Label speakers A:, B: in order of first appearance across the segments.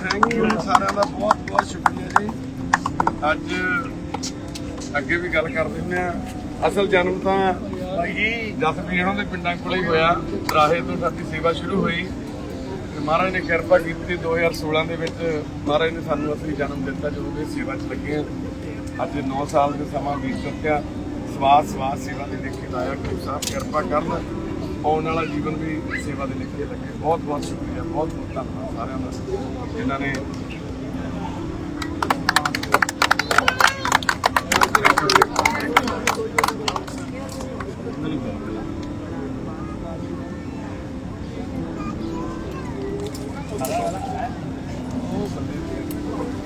A: Thank you ਸਾਰਿਆਂ ਦਾ ਬਹੁਤ ਬਹੁਤ ਸ਼ੁਕਰੀਆ ਜੀ। ਅੱਜ ਅੱਗੇ ਵੀ ਗੱਲ ਕਰ ਦਿੰਦੇ ਆ ਅਸਲ ਜਨਮ ਤਾਂ ਭਾਈ ਜੀ ਜਸਪੀਰ ਦੇ ਪਿੰਡਾਂ ਕੋਲੇ ਹੀ ਹੋਇਆ। ਰਾਹੇ ਤੋਂ ਸਾਡੀ ਸੇਵਾ ਸ਼ੁਰੂ ਹੋਈ। ਤੇ ਮਹਾਰਾਜ ਨੇ ਕਿਰਪਾ ਕੀਤੀ 2016 ਦੇ ਵਿੱਚ ਮਹਾਰਾਜ ਨੇ ਸਾਨੂੰ ਅਸਲੀ ਜਨਮ ਦਿੱਤਾ ਜਦੋਂ ਵੀ ਸੇਵਾ 'ਚ ਲੱਗੇ ਅੱਜ 9 ਸਾਲ ਦੇ ਸਮਾਂ ਬੀਤ ਚੁੱਕਿਆ। ਸਵਾਸ ਸਵਾਸ ਸੇਵਾ ਦੇ ਲਿਖੇ ਲਾਇਆ ਗੁਰੂ ਸਾਹਿਬ ਕਿਰਪਾ ਕਰਨ। ਆਉਣ ਵਾਲਾ ਜੀਵਨ ਵੀ ਸੇਵਾ ਦੇ ਲਿਖੇ ਲੱਗੇ। ਬਹੁਤ ਬਹੁਤ ਸ਼ੁਕਰੀਆ, ਬਹੁਤ ਬਹੁਤ ਧੰਨਵਾਦ ਸਾਰਿਆਂ ਦਾ, ਜਿਨ੍ਹਾਂ ਨੇ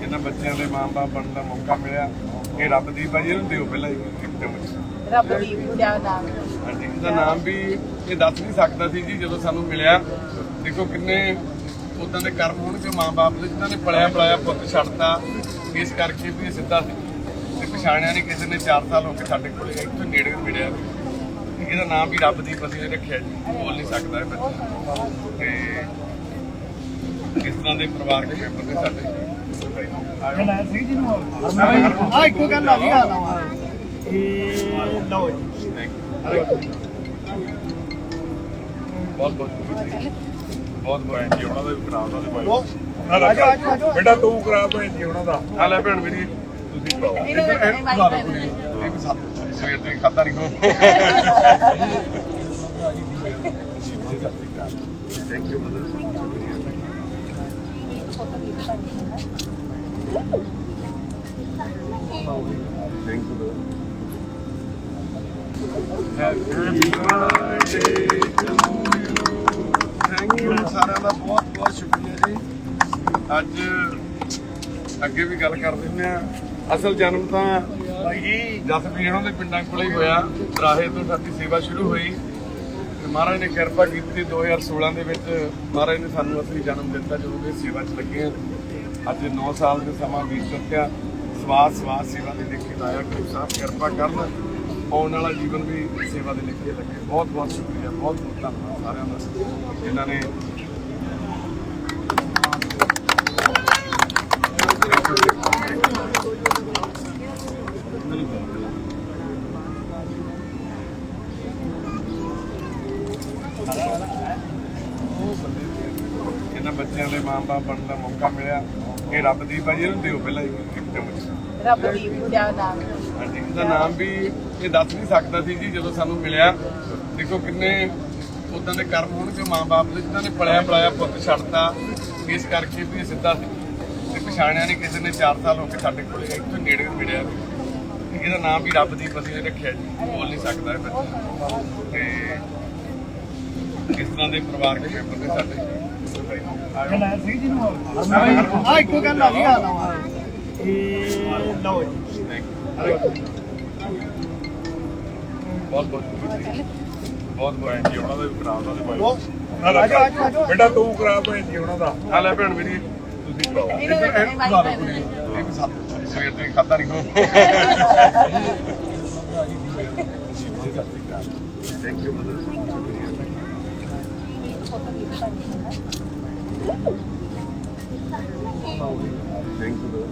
A: ਇਹਨਾਂ ਬੱਚਿਆਂ ਦੇ ਮਾਂ-ਬਾਪ ਬਣਨ ਦਾ ਮੌਕਾ ਮਿਲਿਆ। ਇਹ ਰੱਬ ਦੀ ਬਾਜੀ ਇਹਨੂੰ ਦਿਓ ਪਹਿਲਾਂ ਇੱਕ ਚਮਚ
B: ਰੱਬ ਦੀ ਪੂਜਾ ਨਾਮ
A: ਹਾਂਜੀ ਇਹਦਾ ਨਾਮ ਵੀ ਇਹ ਦੱਸ ਨਹੀਂ ਸਕਦਾ ਸੀ ਜੀ ਜਦੋਂ ਸਾਨੂੰ ਮਿਲਿਆ। ਦੇਖੋ ਕਿੰਨੇ ਉਦਾਂ ਦੇ ਕਰਮ ਹੋਣਗੇ ਮਾਂ-ਬਾਪ ਦੇ ਜਿਨ੍ਹਾਂ ਨੇ ਪਲਿਆ ਪਲਾਇਆ ਪੁੱਤ ਛੱਡਤਾ। ਇਸ ਕਰਕੇ ਵੀ ਇਹ ਸਿੱਧਾ ਸੀ। ਤੇ ਪਛਾਣਿਆ ਨਹੀਂ ਕਿਸੇ ਨੇ 4 ਸਾਲ ਹੋ ਕੇ ਸਾਡੇ ਕੋਲੇ ਇੱਥੋਂ ਨੇੜੇ ਮਿਲਿਆ। ਇਹਦਾ ਨਾਮ ਵੀ ਰੱਬ ਦੀ ਨੇ ਰੱਖਿਆ ਜੀ ਬੋਲ ਨਹੀਂ ਸਕਦਾ ਇਹ ਬੱਚਾ। ਤੇ ਇਸ ਤਰ੍ਹਾਂ ਦੇ ਪਰਿਵਾਰ ਦੇ ਮੈਂਬਰ ਨੇ ਸਾਡੇ।
C: ਜਨੈਲ ਸਿੰਘ ਜੀ। ਨੂੰ ਆ ਇੱਕੋ ਗੱਲ ਆ ਗਈ ਆ ਇਹ ਲਓ ਜੀ
A: Thank you. ਬਹੁਤ ਬਹੁਤ ਸ਼ੁਕਰੀਆ। ਬਹੁਤ ਬਹੁਤ
D: ਜੀ ਉਹਨਾਂ ਦਾ ਵੀ ਕਰਾ ਉਹਨਾਂ ਦੇ
C: ਉਹ
D: ਭਾਈ
C: ਆਜੋ ਆਜੋ ਆਜੋ
D: ਬੇਟਾ ਤੂੰ ਕਰਾ ਭੈਣ ਜੀ ਉਹਨਾਂ ਦਾ
A: ਆ ਲੈ ਭੈਣ ਮੇਰੀ
D: ਤੁਸੀਂ ਕਰਾਓ
B: ਇਹਨੂੰ ਇਹ ਮਾਈ ਭੈਣ
A: ਇੱਕ ਸਾਥ ਸਵੇਰ ਤੋਂ ਹੀ ਖਾਤਾ ਨਹੀਂ ਕੋ thank you mother thank you happy birthday to you thank you ਸਾਰਿਆਂ ਦਾ ਬਹੁਤ ਬਹੁਤ ਸ਼ੁਕਰੀਆ ਜੀ। ਅੱਜ ਅੱਗੇ ਵੀ ਗੱਲ ਕਰ ਦਿੰਦੇ ਆ ਅਸਲ ਜਨਮ ਤਾਂ ਭਾਈ ਜੀ ਜਸਪੀਰ ਦੇ ਪਿੰਡਾਂ ਕੋਲੇ ਹੀ ਹੋਇਆ। ਰਾਹੇ ਤੋਂ ਸਾਡੀ ਸੇਵਾ ਸ਼ੁਰੂ ਹੋਈ। ਤੇ ਮਹਾਰਾਜ ਨੇ ਕਿਰਪਾ ਕੀਤੀ 2016 ਦੇ ਵਿੱਚ ਮਹਾਰਾਜ ਨੇ ਸਾਨੂੰ ਅਸਲੀ ਜਨਮ ਦਿੱਤਾ, ਜਦੋਂ ਦੇ ਸੇਵਾ 'ਚ ਲੱਗੇ ਅੱਜ 9 ਸਾਲ ਦੇ ਸਮਾਂ ਬੀਤ ਚੁੱਕਿਆ। ਸਵਾਸ ਸਵਾਸ ਸੇਵਾ ਦੇ ਲਿਖੇ ਲਾਇਆ ਗੁਰੂ ਸਾਹਿਬ ਕਿਰਪਾ ਕਰਨ। ਆਉਣ ਵਾਲਾ ਜੀਵਨ ਵੀ ਸੇਵਾ ਦੇ ਲਿਖੇ ਲੱਗੇ। ਬਹੁਤ ਬਹੁਤ ਸ਼ੁਕਰੀਆ, ਬਹੁਤ ਬਹੁਤ ਧੰਨਵਾਦ ਸਾਰਿਆਂ ਦਾ, ਜਿਨ੍ਹਾਂ ਨੇ ਇਹਨਾਂ ਬੱਚਿਆਂ ਦੇ ਮਾਂ-ਬਾਪ ਬਣਨ ਦਾ ਮੌਕਾ ਮਿਲਿਆ। ਇਹ ਰੱਬ ਦੀ ਭਾਜੀ ਇਹਨੂੰ ਦਿਓ ਪਹਿਲਾਂ ਇੱਕ ਚਮਚ।
B: ਰੱਬ ਦੀ ਪੂਜਾ ਨਾਮ
A: ਹਾਂਜੀ ਇਹਦਾ ਨਾਮ ਵੀ ਇਹ ਦੱਸ ਨਹੀਂ ਸਕਦਾ ਸੀ ਜੀ, ਜਦੋਂ ਸਾਨੂੰ ਮਿਲਿਆ। ਦੇਖੋ ਕਿੰਨੇ ਉਦਾਂ ਦੇ ਕਰਮ ਹੋਣਗੇ ਮਾਂ-ਬਾਪ ਦੇ ਜਿਨ੍ਹਾਂ ਨੇ ਪਲਿਆ ਪਲਾਇਆ ਪੁੱਤ ਛੱਡਤਾ, ਇਸ ਕਰਕੇ ਵੀ ਸਿੱਧਾ ਸੀ ਤੇ ਪਛਾਣਿਆ ਨਹੀਂ ਕਿਸੇ ਨੇ 4 ਸਾਲ ਹੋ ਕੇ ਸਾਡੇ ਕੋਲੇ ਇੱਥੋਂ ਨੇੜੇ ਮਿਲਿਆ। ਇਹਦਾ ਨਾਮ ਵੀ ਰੱਬ ਦੀ ਪਤੀ ਰੱਖਿਆ ਜੀ, ਬੋਲ ਨਹੀਂ ਸਕਦਾ ਇਹ ਬੱਚਾ। ਤੇ ਇਸ ਤਰ੍ਹਾਂ ਦੇ ਪਰਿਵਾਰ ਦੇ ਮੈਂਬਰ ਨੇ ਸਾਡੇ?
C: ਜਨੈਲ ਸਿੰਘ ਜੀ ਨੂੰ ਆ ਇੱਕੋ ਗੱਲ ਆ ਗਈ ਆ ਲਓ ਜੀ।
A: ਬਹੁਤ ਬਹੁਤ। ਬਹੁਤ ਬਹੁਤ
D: ਜੀ ਉਹਨਾਂ ਦਾ ਵੀ ਉਹਨਾਂ ਦੇ
C: ਉਹ
D: ਭਾਈ ਬੇਟਾ ਤੂੰ ਕਰਾ ਭੈਣ ਜੀ ਉਹਨਾਂ ਦਾ।
A: ਆ ਲੈ ਭੈਣ ਮੇਰੀ
D: ਤੁਸੀਂ ਕਰਾਓ
B: ਇਹ
A: ਇੱਕ ਸਾਥ ਸਵੇਰ ਤੋਂ ਹੀ ਖਾਤਾ ਨਹੀਂ ਕੋ thank you mother thank you